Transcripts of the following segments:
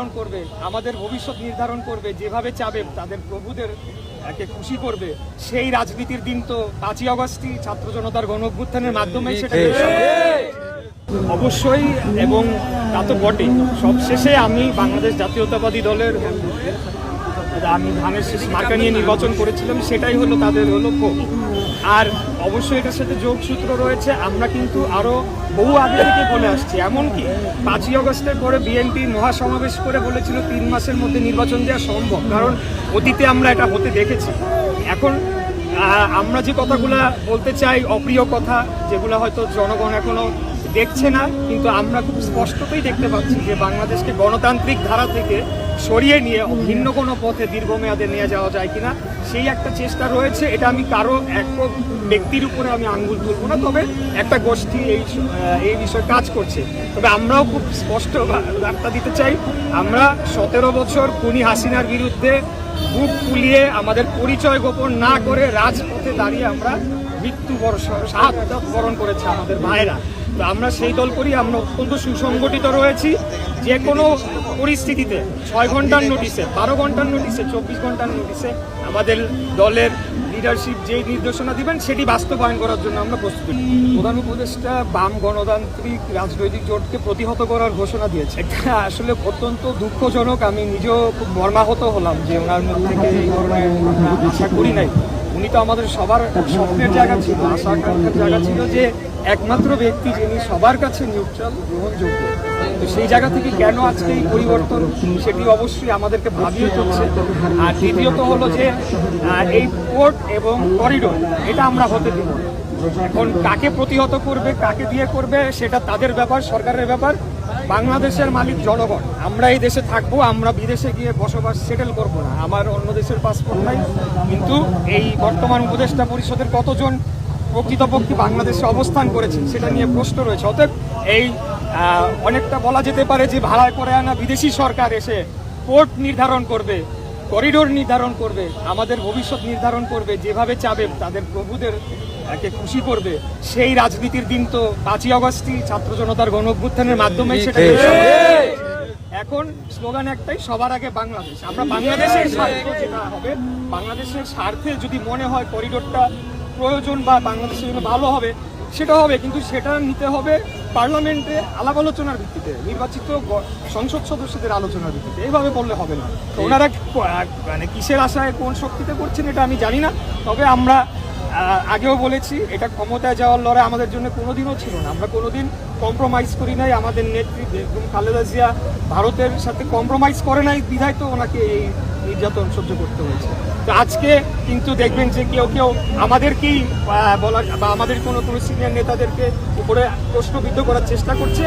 নির্ধারণ করবে আমাদের ভবিষ্যৎ নির্ধারণ করবে যেভাবে চাবে তাদের প্রভুদের একে খুশি করবে সেই রাজনীতির দিন তো পাঁচই আগস্টই ছাত্র জনতার গণ অভ্যুত্থানের মাধ্যমে সেটা অবশ্যই এবং তা তো বটেই। সবশেষে আমি বাংলাদেশ জাতীয়তাবাদী দলের আমি ধানের শেষ মার্কা নিয়ে নির্বাচন করেছিলাম সেটাই হলো তাদের হলো ভোট। আর অবশ্যই এটার সাথে যোগসূত্র রয়েছে। আমরা কিন্তু আরও বহু আগে থেকে বলে আসছি। এমনকি পাঁচই অগস্টের পরে বিএনপি মহাসমাবেশ করে বলেছিল তিন মাসের মধ্যে নির্বাচন দেওয়া সম্ভব। কারণ অতীতে আমরা এটা হতে দেখেছি। এখন আমরা যে কথাগুলো বলতে চাই, অপ্রিয় কথা, যেগুলো হয়তো জনগণ এখনও দেখছে না, কিন্তু আমরা খুব স্পষ্টতই দেখতে পাচ্ছি যে বাংলাদেশকে গণতান্ত্রিক ধারা থেকে সরিয়ে নিয়ে ভিন্ন কোনো পথে দীর্ঘমেয়াদে নিয়ে যাওয়া যায় কিনা, সেই একটা চেষ্টা রয়েছে। এটা আমি কারও এক ব্যক্তির উপরে আমি আঙ্গুল তুলব না, তবে একটা গোষ্ঠী এই এই বিষয়ে কাজ করছে। তবে আমরাও খুব স্পষ্ট বার্তা দিতে চাই, আমরা সতেরো বছর খুনি হাসিনার বিরুদ্ধে বুক ফুলিয়ে আমাদের পরিচয় গোপন না করে রাজপথে দাঁড়িয়ে আমরা মৃত্যু শাহাদ বরণ করেছে আমাদের ভাইয়েরা। তো আমরা সেই দল করি আমরা অত্যন্ত সুসংগঠিত রয়েছি। যে কোনো পরিস্থিতিতে ছয় ঘণ্টার নোটিশে বারো ঘণ্টার নোটিশে চব্বিশ ঘণ্টার নোটিশে আমাদের দলের লিডারশিপ যেই নির্দেশনা দিবেন, সেটি বাস্তবায়ন করার জন্য আমরা প্রস্তুত। প্রধান উপদেষ্টা বাম গণতান্ত্রিক রাজনৈতিক জোটকে প্রতিহত করার ঘোষণা দিয়েছে। আসলে অত্যন্ত দুঃখজনক। আমি নিজেও খুব মর্মাহত হলাম যে ওনার মুখ থেকে আশা করি নাই। উনি তো আমাদের সবার স্বপ্নের জায়গা ছিল, আশা আকাঙ্ক্ষার জায়গা ছিল যে একমাত্র ব্যক্তি যিনি সবার কাছে নিউট্রাল গ্রহণযোগ্য। তো সেই জায়গা থেকে কেন আজকে এই পরিবর্তন, সেটি অবশ্যই আমাদেরকে ভাবিয়ে চলছে আর দ্বিতীয়ত হলো যে এই পোর্ট এবং করিডোর এটা আমরা হতে দিব এখন কাকে প্রতিহত করবে, কাকে দিয়ে করবে, সেটা তাদের ব্যাপার, সরকারের ব্যাপার। বাংলাদেশের মালিক জনগণ। আমরা এই দেশে থাকব, আমরা বিদেশে গিয়ে বসবাস সেটেল করব না। আমার অন্য দেশের পাসপোর্ট নাই, কিন্তু এই বর্তমান উপদেষ্টা পরিষদের কতজন প্রকৃতপক্ষে বাংলাদেশে অবস্থান করেছে সেটা নিয়ে প্রশ্ন রয়েছে। অতএব এই অনেকটা বলা যেতে পারে যে ভাড়ায় করে আনা বিদেশি সরকার এসে কোর্ট নির্ধারণ করবে। করিডোর নির্ধারণ করবে আমাদের ভবিষ্যৎ নির্ধারণ করবে যেভাবে চাবে তাদের প্রভুদের একে খুশি করবে। সেই রাজনীতির দিন তো পাঁচই আগস্টই ছাত্র জনতার গণ অভ্যুত্থানের মাধ্যমে সেটা এখন স্লোগান একটাই সবার আগে বাংলাদেশ। আমরা বাংলাদেশের স্বার্থ যেটা হবে বাংলাদেশের স্বার্থে যদি মনে হয় করিডোরটা প্রয়োজন বা বাংলাদেশের জন্য ভালো হবে সেটা হবে কিন্তু সেটা নিতে হবে পার্লামেন্টে আলাপ আলোচনার ভিত্তিতে নির্বাচিত সংসদ সদস্যদের আলোচনার ভিত্তিতে। এইভাবে বললে হবে না। ওনারা মানে কিসের আশায় কোন শক্তিতে করছেন এটা আমি জানি না। তবে আমরা আগেও বলেছি এটা ক্ষমতায় যাওয়ার লড়াই আমাদের জন্য কোনোদিনও ছিল না। আমরা কোনোদিন কম্প্রোমাইজ করি নাই। আমাদের নেত্রী বেগম খালেদা জিয়া ভারতের সাথে কম্প্রোমাইজ করে নাই। বিধায় তো ওনাকে এই নির্যাতন সহ্য করতে হয়েছে। তো আজকে কিন্তু দেখবেন যে কেউ কেউ আমাদেরকেই বলার বা আমাদের কোনো কোনো সিনিয়র নেতাদেরকে উপরে প্রশ্নবিদ্ধ করার চেষ্টা করছে।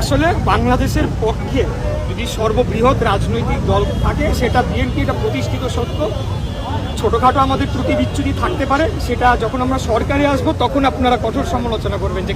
আসলে বাংলাদেশের পক্ষে যদি সর্ববৃহৎ রাজনৈতিক দল থাকে, সেটা বিএনপি, এটা প্রতিষ্ঠিত সত্য। ছোটখাটো আমাদের ত্রুটি বিচ্যুতি থাকতে পারে, সেটা যখন আমরা সরকারে আসব, তখন আপনারা কঠোর সমালোচনা করবেন যে